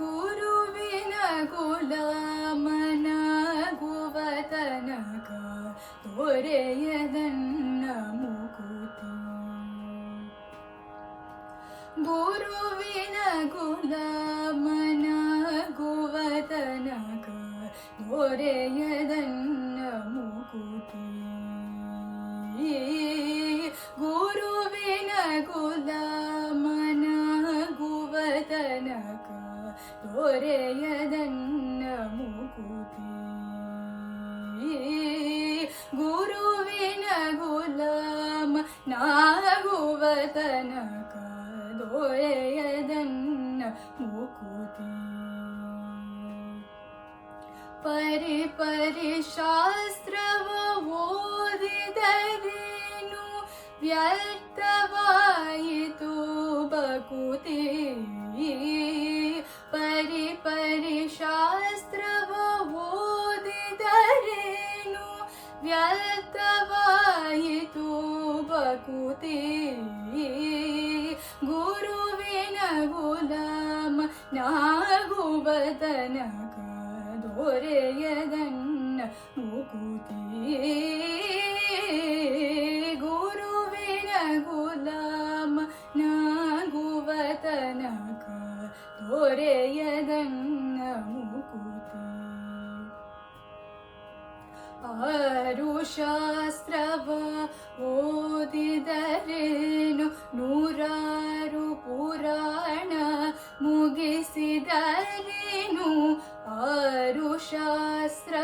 ಗುರುವಿನ ಗುಲಾಮನಗುವತನಕ ತೊರೆಯದನ್ನ ಮುಕುತಿ ಗುರುವಿನ ಗುಲಾಮನ ಗುವತನಕ ತೊರೆಯದ दोरे यदन्न मुकुते गुरुविनगुलं नागुवतनकदोरे यदन् मुकुति परि परिशास्त्रो विदीनु व्यर्तवायितु बकुति ಕುತೇ ಗುರುವಿನ ಗುಲಾಮ ನಾಗುಬದನಕ ದೊರೆಯದನ್ನ ಮುಕುತಿ ಗುರುವಿನ ಗುಲಾಮ ನಾಗುವತನಕ ದೊರೆಯದನ್ನ ಮುಕುತಿ ಆರು ಶಾಸ್ತ್ರವ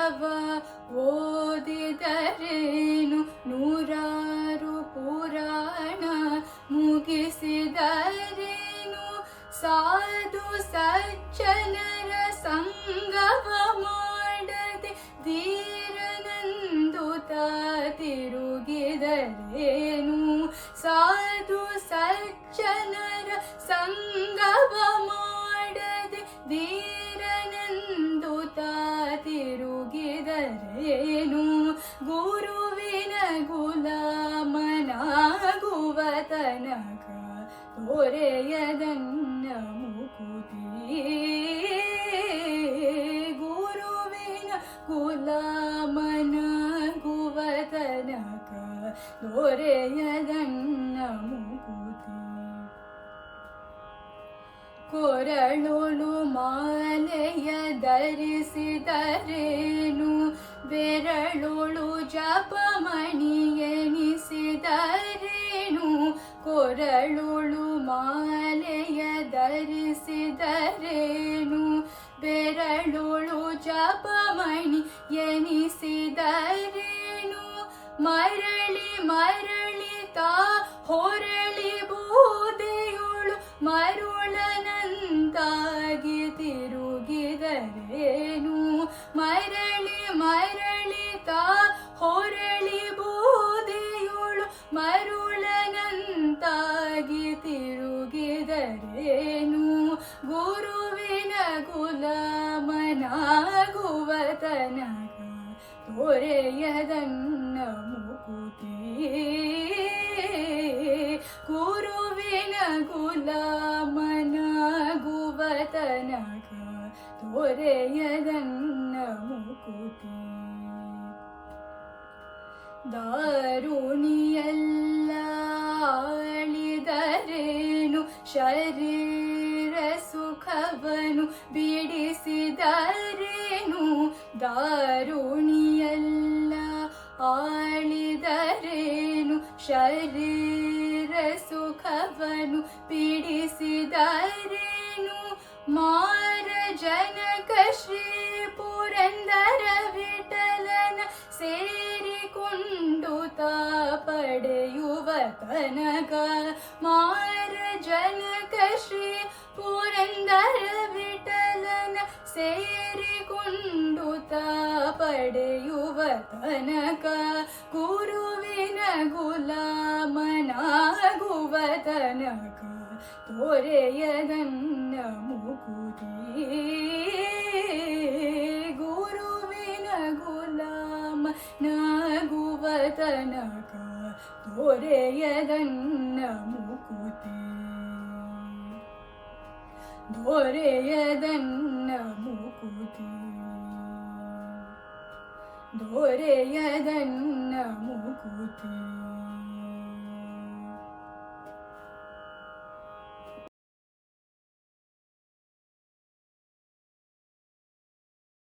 ಪುಸ್ತಕವ ಓದಿದರೇನು ನೂರಾರು ಪುರಾಣ ಮುಗಿಸಿದರೇನು ಸಾಧು ಸಜ್ಜನರ ಸಂಗವ ಮಾಡದೆ ಧೀರನಂದು ತಿರುಗಿದರೇನು ಸಾಧು ಸಚ್ಚನರ ಸಂ ಏನು ಗುರುವಿನ ಗುಲಾಮನಾಗುವ ತನಕ ತೊರೆಯದನ್ನ ಮುಕುತಿ ಗುರುವಿನ ಗುಲಾಮನಾಗುವ ತನಕ ತೊರೆಯದನ್ನ ಮುಕುತಿ ಕೊರಳುಳು ಮಾಲೆಯ ಧರಿಸಿ ಬೆರಳುಳು ಎನಿಸಿದರೆನು. ಕೋರಳುಳು ಮಾಲೆಯ ಧರಿಸಿದರೇನು ಬೆರಳುಳು ಜಪಮಣಿ ಎನಿಸಿದರೇನು ಮರಳಿ ಮರಳಿ ತಾ ಹೊರಳಿ ಬೂದೆಯುಳು ಮರುಳನಂತಾಗಿ ತಿರುಗಿದರೇನು ಮರ ಕರೆನು ಗುರುವಿನ ಗುಲಾಮನಾಗುವತನಗ ತೋರೆಯದನ್ನ ಮುಕುತಿ ಗುರುವಿನ ಗುಲಾಮನಾಗುವತನಗ ತೋರೆಯದನ್ನ ಮುಕುತಿ ದಾರುಣಿಯಲ್ಲ ಶರೀರ ಸುಖವನು ಬಿಡಿಸಿದರೇನು ದಾರುಣಿಯಲ್ಲ ಆಳಿದರೇನು ಶರೀರ ಸುಖವನು ಪೀಡಿಸಿದರೇನು ಮಾರ ಜನಕ ಶ್ರೀ ಪುರಂದರ ವಿಠಲನ ಸೇರಿಕೊಂಡು ತಾ ಪಡೆಯುವ ತನಗ ಮಾರ ശ്രീ പുരന്തര വിട്ടലന സേരികൊണ്ടു താപടയുവതനക കുരുവിന ഗുലാമനാകുവതനക തോരയതന്ന മുകുതി ഗുരുവിന ഗുലാമനാകുവതനക തോരയതന്ന മുകുതി ധോരയതന്നമുകുതി ധോരയതന്നമുകുതി